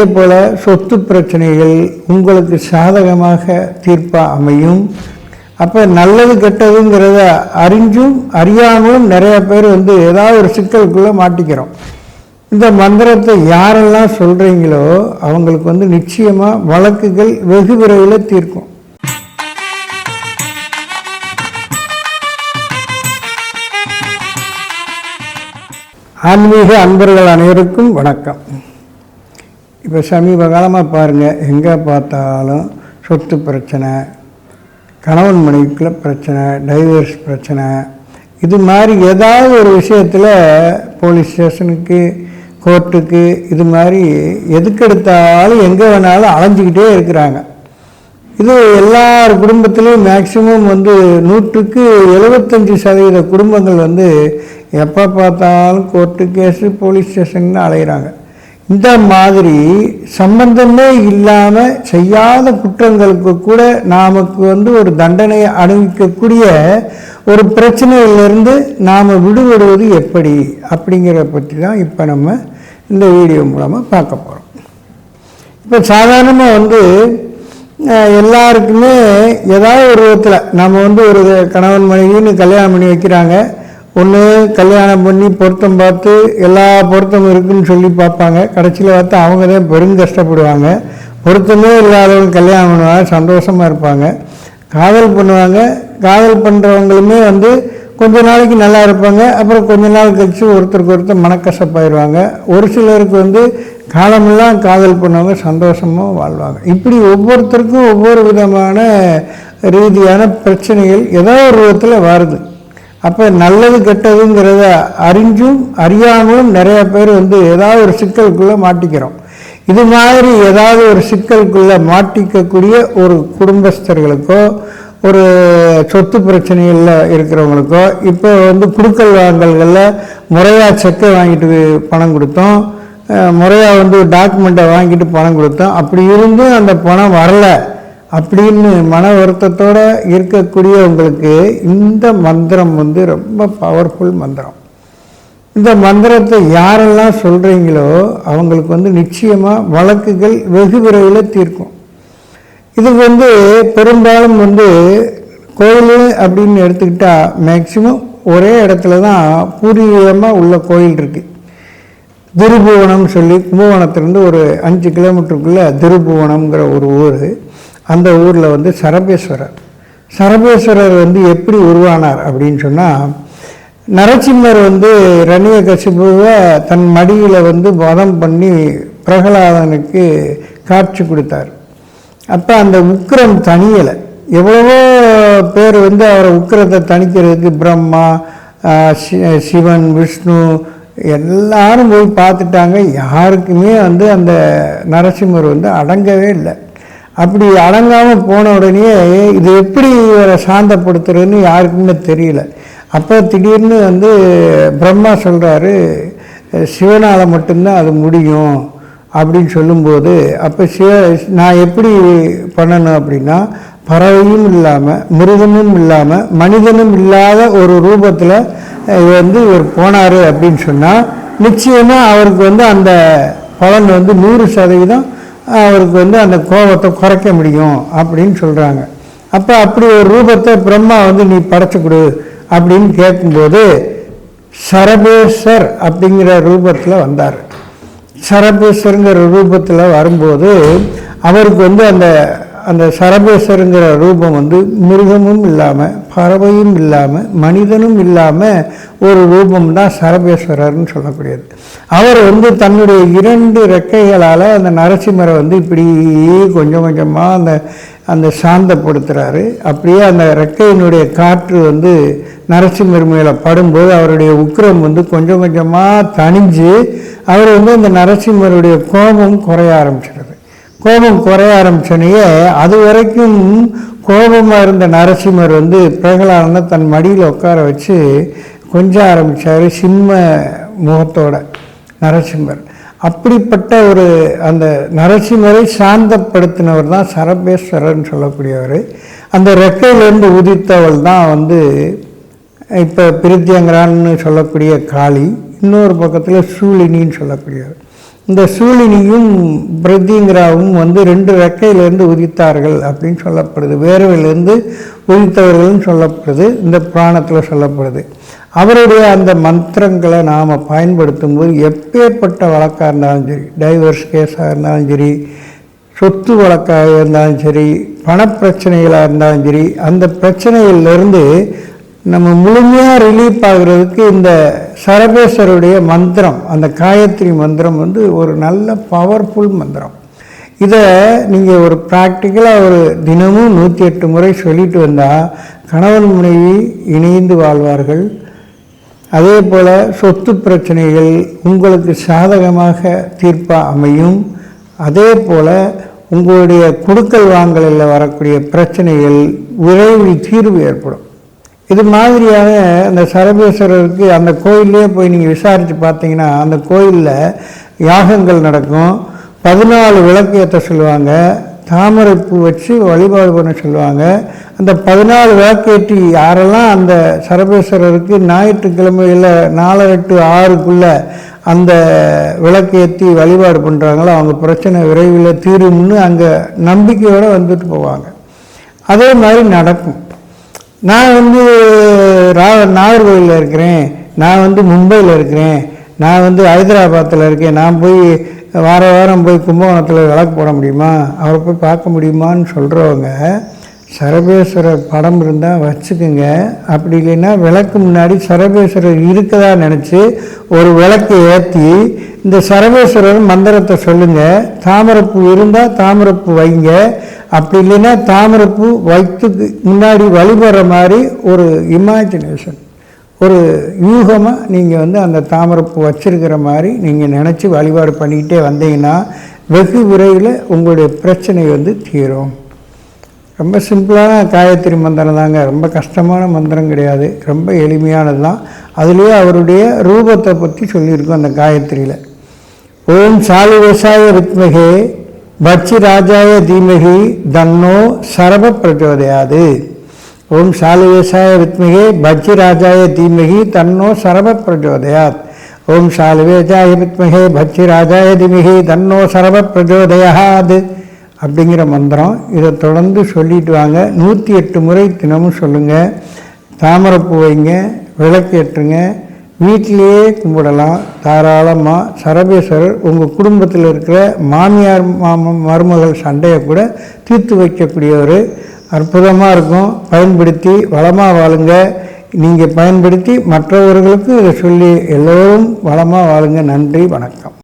அதே போல் சொத்து பிரச்சனைகள் உங்களுக்கு சாதகமாக தீர்ப்பாக அமையும். அப்போ நல்லது கெட்டதுங்கிறத அறிஞ்சும் அறியாமலும் நிறைய பேர் வந்து ஏதாவது ஒரு சிக்கலுக்குள்ளே மாட்டிக்கிறோம். இந்த மந்திரத்தை யாரெல்லாம் சொல்கிறீங்களோ அவங்களுக்கு வந்து நிச்சயமாக வழக்குகள் வெகு விரைவில் தீர்க்கும். ஆன்மீக அன்பர்கள் அனைவருக்கும் வணக்கம். இப்போ சமீப காலமாக பாருங்கள் எங்கே பார்த்தாலும் சொத்து பிரச்சனை கணவன் மனைவிக்குள்ள பிரச்சனை டைவர்ஸ் பிரச்சனை இது மாதிரி ஏதாவது ஒரு விஷயத்தில் போலீஸ் ஸ்டேஷனுக்கு கோர்ட்டுக்கு இது மாதிரி எதுக்கெடுத்தாலும் எங்கே வேணாலும் அலைஞ்சிக்கிட்டே இருக்கிறாங்க. இது எல்லார் குடும்பத்திலையும் மேக்சிமம் வந்து நூற்றுக்கு எழுபத்தஞ்சி சதவீத குடும்பங்கள் வந்து எப்போ பார்த்தாலும் கோர்ட்டு கேஸு போலீஸ் ஸ்டேஷன்னு அலைகிறாங்க இந்த மாதிரி சம்பந்தமே இல்லாமல் செய்யாத குற்றங்களுக்கு கூட நமக்கு வந்து ஒரு தண்டனையை அனுபவிக்கக்கூடிய ஒரு பிரச்சனையிலிருந்து நாம் விடுபடுவது எப்படி அப்படிங்கிறத பற்றி தான் இப்போ நம்ம இந்த வீடியோ மூலமாக பார்க்க போகிறோம் இப்போ சாதாரணமாக வந்து எல்லாருக்குமே ஏதாவது ஒரு விதத்தில் நம்ம வந்து ஒரு கணவன் மனைவின்னு கல்யாணம் பண்ணி வைக்கிறாங்க. ஒன்று கல்யாணம் பண்ணி பொருத்தம் பார்த்து எல்லா பொருத்தமும் இருக்குன்னு சொல்லி பார்ப்பாங்க. கடைசியில் பார்த்தா அவங்க தான் பெரும் கஷ்டப்படுவாங்க. பொருத்தமே இல்லாதவங்க கல்யாணம் பண்ணுவாங்க சந்தோஷமாக இருப்பாங்க. காதல் பண்ணுவாங்க. காதல் பண்ணுறவங்களுமே வந்து கொஞ்ச நாளைக்கு நல்லா இருப்பாங்க. அப்புறம் கொஞ்ச நாள் கழித்து ஒருத்தருக்கு ஒருத்தர் மனக்கசப்பாயிடுவாங்க ஒரு சிலருக்கு வந்து காலமெல்லாம் காதல் பண்ணவங்க சந்தோஷமாக வாழ்வாங்க. இப்படி ஒவ்வொருத்தருக்கும் ஒவ்வொரு விதமான ரீதியான பிரச்சனைகள் ஏதோ ஒரு விதத்தில் வருது. அப்போ நல்லது கெட்டதுங்கிறத அறிஞ்சும் அறியாமலும் நிறைய பேர் வந்து ஏதாவது ஒரு சிக்கலுக்குள்ளே மாட்டிக்கிறோம். இது மாதிரி ஏதாவது ஒரு சிக்கலுக்குள்ளே மாட்டிக்கக்கூடிய ஒரு குடும்பஸ்தர்களுக்கோ ஒரு சொத்து பிரச்சனைகளில் இருக்கிறவங்களுக்கோ இப்போ வந்து குடுக்கல் வாங்கல்களில் முறையாக செக்கை வாங்கிட்டு பணம் கொடுத்தோம். முறையாக வந்து டாக்குமெண்ட்டை வாங்கிட்டு பணம் கொடுத்தோம். அப்படி இருந்தும் அந்த பணம் வரல. அப்படின்னு மன வருத்தத்தோடு இருக்கக்கூடியவங்களுக்கு இந்த மந்திரம் வந்து ரொம்ப பவர்ஃபுல் மந்திரம். இந்த மந்திரத்தை யாரெல்லாம் சொல்கிறீங்களோ அவங்களுக்கு வந்து நிச்சயமாக வழக்குகள் வெகு விரைவில் தீர்க்கும். இது வந்து பெரும்பாலும் வந்து கோயில் அப்படின்னு எடுத்துக்கிட்டால் மேக்சிமம் ஒரே இடத்துல தான் பூர்வீகமாக உள்ள கோயில் இருக்குது திருபுவனம் சொல்லி கும்பகோணத்துலேருந்து ஒரு அஞ்சு கிலோமீட்டருக்குள்ளே திருபுவனம்ங்கிற ஒரு ஊர். அந்த ஊரில் வந்து சரபேஸ்வரர். சரபேஸ்வரர் வந்து எப்படி உருவானார் அப்படின்னு சொன்னால் நரசிம்மர் வந்து ரணிய கசிபுவை தன் மடியில் வந்து வதம் பண்ணி பிரகலாதனுக்கு காட்சி கொடுத்தார். அப்போ அந்த உக்கிரம் தணியலை. எவ்வளவோ பேர் வந்து அவரை உக்கிரத்தை தணிக்கிறதுக்கு பிரம்மா சி- சிவன் விஷ்ணு எல்லாரும் போய் பார்த்துட்டாங்க. யாருக்குமே வந்து அந்த நரசிம்மர் வந்து அடங்கவே இல்லை. அப்படி அடங்காமல் போன உடனே இது எப்படி இவரை சாந்தப்படுத்துறதுன்னு யாருக்குமே தெரியல. அப்போ திடீர்னு வந்து பிரம்மா சொல்கிறாரு சிவனால் மட்டும்தான் அது முடியும் அப்படின்னு சொல்லும்போது அப்போ சிவ நான் எப்படி பண்ணணும் அப்படின்னா பறவையும் இல்லாமல் மிருகமும் இல்லாமல் மனிதனும் இல்லாத ஒரு ரூபத்தில் வந்து இவர் போனார் அப்படின்னு சொன்னால் நிச்சயமாக அவருக்கு வந்து அந்த பலன் வந்து நூறு சதவீதம் அவருக்கு வந்து அந்த கோபத்தை குறைக்க முடியும் அப்படின்னு சொல்கிறாங்க அப்போ அப்படி ஒரு ரூபத்தை பிரம்மா வந்து நீ படைச்சு கொடு அப்படின்னு கேட்கும்போது சரபேஸ்வர் அப்படிங்கிற ரூபத்தில் வந்தார். சரபேஸ்வருங்கிற ரூபத்தில் வரும்போது அவருக்கு வந்து அந்த அந்த சரபேஸ்வருங்கிற ரூபம் வந்து மிருகமும் இல்லாமல் பறவையும் இல்லாமல் மனிதனும் இல்லாமல் ஒரு ரூபம் தான் சரபேஸ்வரர்னு சொல்லக்கூடியது. அவர் வந்து தன்னுடைய இரண்டு ரெக்கைகளால் அந்த நரசிம்மரை வந்து இப்படி கொஞ்சம் கொஞ்சமாக அந்த அந்த சாந்தப்படுத்துகிறாரு அப்படியே அந்த ரெக்கையினுடைய காற்று வந்து நரசிம்மர் மேலே படும்போது அவருடைய உக்கிரம் வந்து கொஞ்சம் கொஞ்சமாக தணிஞ்சு அவர் வந்து அந்த நரசிம்மருடைய கோபம் குறைய ஆரம்பிச்சிடுது. கோபம் குறைய ஆரம்பிச்சோனையே அது வரைக்கும் கோபமாக இருந்த நரசிம்மர் வந்து பிரகலாதனை தன் மடியில் உட்கார வச்சு கொஞ்சம் ஆரம்பித்தார் சிம்ம முகத்தோட நரசிம்மர். அப்படிப்பட்ட ஒரு அந்த நரசிம்மரை சாந்தப்படுத்தினவர் தான் சரபேஸ்வரர்னு சொல்லக்கூடியவர். அந்த ரெக்கையிலேருந்து உதித்தவள் தான் வந்து இப்போ பிரித்தியங்கரான்னு சொல்லக்கூடிய காளி. இன்னொரு பக்கத்தில் சூழினின்னு சொல்லக்கூடியவர். இந்த சூழினியும் பிரதிங்கிராவும் வந்து ரெண்டு ரெக்கையிலேருந்து உதித்தார்கள் அப்படின்னு சொல்லப்படுது. வேர்வையிலேருந்து உதித்தவர்கள்னு சொல்லப்படுது. இந்த புராணத்தில் சொல்லப்படுது. அவருடைய அந்த மந்திரங்களை நாம் பயன்படுத்தும் போது எப்பேற்பட்ட வழக்காக இருந்தாலும் சரி டைவர்ஸ் கேஸாக இருந்தாலும் சரி சொத்து வழக்காக இருந்தாலும் சரி பணப்பிரச்சனைகளாக இருந்தாலும் சரி அந்த பிரச்சனையிலிருந்து நம்ம முழுமையாக ரிலீஃப் ஆகிறதுக்கு இந்த சரபேஸ்வருடைய மந்திரம் அந்த காயத்ரி மந்திரம் வந்து ஒரு நல்ல பவர்ஃபுல் மந்திரம். இதை நீங்கள் ஒரு ப்ராக்டிக்கலாக ஒரு தினமும் நூற்றி எட்டு முறை சொல்லிட்டு வந்தால் கணவன் மனைவி இணைந்து வாழ்வார்கள். அதே போல் சொத்து பிரச்சனைகள் உங்களுக்கு சாதகமாக தீர்ப்பாக அமையும். அதே போல் உங்களுடைய கொடுக்கல் வாங்கலில் வரக்கூடிய பிரச்சனைகள் விரைவில் தீர்வு ஏற்படும். இது மாதிரியாக அந்த சரபேஸ்வரருக்கு அந்த கோயிலே போய் நீங்கள் விசாரித்து பார்த்தீங்கன்னா அந்த கோயிலில் யாகங்கள் நடக்கும். பதினாலு விளக்கு ஏற்ற சொல்லுவாங்க தாமரைப்பூ வச்சு வழிபாடு பண்ண சொல்லுவாங்க. அந்த பதினாலு விளக்கேற்றி யாரெல்லாம் அந்த சரபேஸ்வரருக்கு ஞாயிற்றுக்கிழமையில் நாலரை டு ஆறுக்குள்ளே அந்த விளக்கேற்றி வழிபாடு பண்ணுறாங்களோ அவங்க பிரச்சனை விரைவில் தீரும்னு அங்கே நம்பிக்கையோடு வந்துட்டு போவாங்க. அதே மாதிரி நடக்கும். நான் வந்து ரா நாகர்கோவிலில் இருக்கிறேன். நான் வந்து மும்பையில் இருக்கிறேன். நான் வந்து ஹைதராபாத்தில் இருக்கேன். நான் போய் வார வாரம் போய் கும்பகோணத்தில் விளக்கு போட முடியுமா? அவரை போய் பார்க்க முடியுமான்னு சொல்கிறவங்க சரபேஸ்வரர் படம் இருந்தால் வச்சுக்கோங்க. அப்படி இல்லைன்னா விளக்கு முன்னாடி சரபேஸ்வரர் இருக்கதா நினச்சி ஒரு விளக்கு ஏற்றி இந்த சரபேஸ்வரர் மந்திரத்தை சொல்லுங்கள் தாமரப்பூ இருந்தால் தாமரப்பூ வைங்க. அப்படி இல்லைன்னா தாமரைப்பூ வைத்துக்கு முன்னாடி வழிபடுற மாதிரி ஒரு இமேஜினேஷன் ஒரு யூகமாக நீங்கள் வந்து அந்த தாமரைப்பூ வச்சுருக்கிற மாதிரி நீங்கள் நினச்சி வழிபாடு பண்ணிக்கிட்டே வந்தீங்கன்னா வெகு விரைவில் உங்களுடைய பிரச்சனை வந்து தீரும். ரொம்ப சிம்பிளான காயத்ரி மந்திரம் தாங்க. ரொம்ப கஷ்டமான மந்திரம் கிடையாது. ரொம்ப எளிமையானது தான் அதுலேயே அவருடைய ரூபத்தை பற்றி சொல்லியிருக்கோம் அந்த காயத்ரியில். ஓம் சாலு விவசாய வித்மகே பட்சி ராஜாய தீமகி தன்னோ சரப பிரச்சோதயாது ஓம் சாலுவேசாய வித்மகே பட்சி ராஜாய தீமகி தன்னோ சரப பிரச்சோதயாத் ஓம் சாலு விவசாய வித்மகே பட்சி ராஜாய தீமகி தன்னோ சரப பிரச்சோதயாது அப்படிங்கிற மந்திரம் இதை தொடர்ந்து சொல்லிட்டு வாங்க. நூற்றி எட்டு முறை தினமும் சொல்லுங்கள் தாமரைப்பூ வைங்க விளக்கேற்றுங்க வீட்டிலேயே கும்பிடலாம். தாராளமாக சரபேஸ்வரர் உங்கள் குடும்பத்தில் இருக்கிற மாமியார் மாம மருமகள் சண்டையை கூட தீர்த்து வைக்கக்கூடிய ஒரு அற்புதமாக இருக்கும். பயன்படுத்தி வளமாக வாழுங்க. நீங்கள் பயன்படுத்தி மற்றவர்களுக்கு இதை சொல்லி எல்லோரும் வளமாக வாழுங்க. நன்றி வணக்கம்.